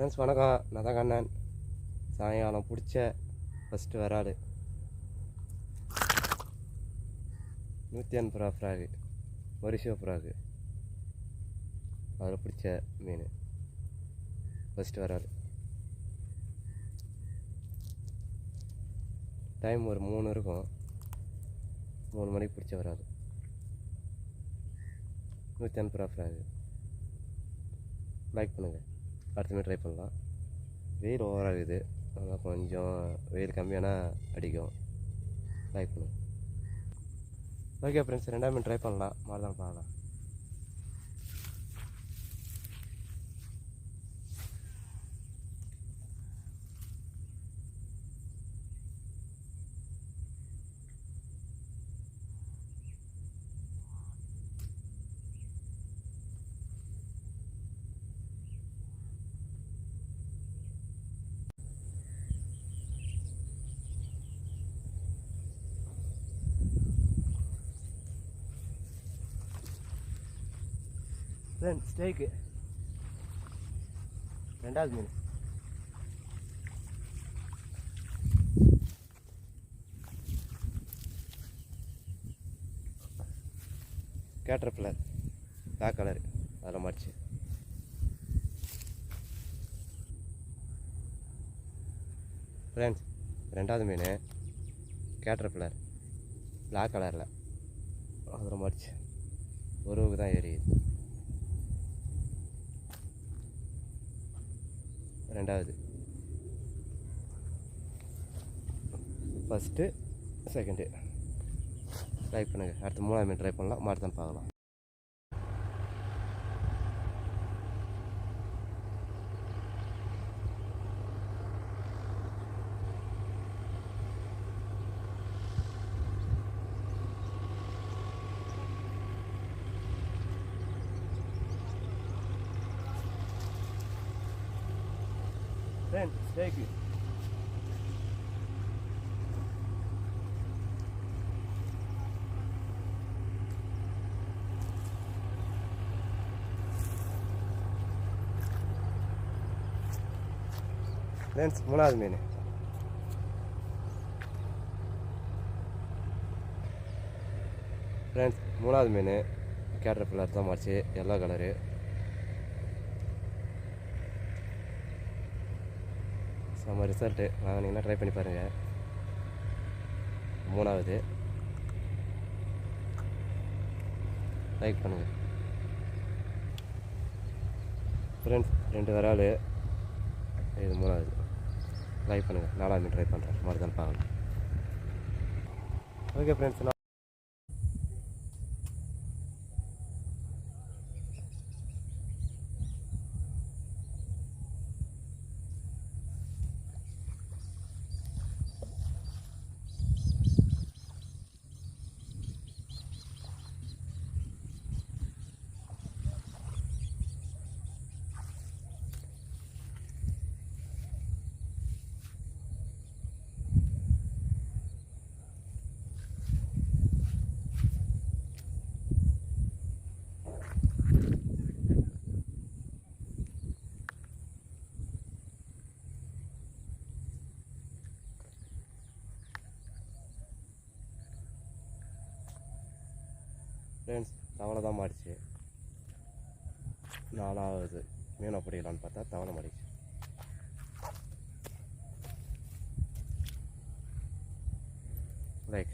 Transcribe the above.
Friends வணக்கம். நான் தான் கண்ணன். சாயங்காலம் பிடிச்ச ஃபஸ்ட்டு வராடு நூற்றி எண்பது ரூபா ஃப்ராகு. வரிசோ ஃப்ராகு. அதில் பிடிச்ச மீன். ஃபஸ்ட்டு வராடு டைம் ஒரு மூணு இருக்கும். மூணு மணிக்கு பிடிச்ச வராது நூற்றி எண்பது ரூபா ஃப்ராகு. லைக் பண்ணுங்கள் அடுத்த ட்ரை பண்ணலாம். வெயில் ஓவராகுது அதனால் கொஞ்சம் வெயில் கம்மியானா அடிக்கும். லைக் பண்ணும். ஓகே ஃப்ரெண்ட்ஸ் ரெண்டாவது ட்ரை பண்ணலாம். மாதிரி பார்க்கலாம். ஃப்ரெண்ட் ஸ்டேக்கு ரெண்டாவது மீன் கேட்டர்பில்லர் பிளாக் கலர் அதில் மாடிச்சு ஃப்ரெண்ட்ஸ் ரெண்டாவது மீன் கேட்டர்பில்லர் பிளாக் கலரில் அதில் மாடிச்சு ஒருவுக்கு தான் எரியுது ரெண்டாவது. ஃபஸ்ட்டு செகண்டு லைக் பண்ணுங்கள் அடுத்து மூணாவது மீன் ட்ரை பண்ணலாம் மாட்டுதான் பார்க்கலாம். ஃப்ரெண்ட் ஸ்டேக்கு ஃப்ரெண்ட்ஸ் மூணாவது மீன் ஃப்ரெண்ட்ஸ் மூணாவது மீன் கேட்டர் பில்லர் தான் மாறிச்சு எல்லோ கலரு செம்ம ரிசல்ட்டு வாங்கினீங்கன்னா ட்ரை பண்ணி பாருங்கள் மூணாவது. லைக் பண்ணுங்கள் ஃப்ரெண்ட்ஸ் ரெண்டு விரால் இது மூணாவது. லைக் பண்ணுங்கள் நாலாவது ட்ரை பண்ணுறேன் மறுதான் பார்க்கலாம் ஓகே ஃப்ரெண்ட்ஸ் ஃப்ரெண்ட்ஸ் தவளை தான் மாடிச்சு. நாலாவது மீனை பிடிக்கலான்னு பார்த்தா தவளை மாடிச்சு. லைக்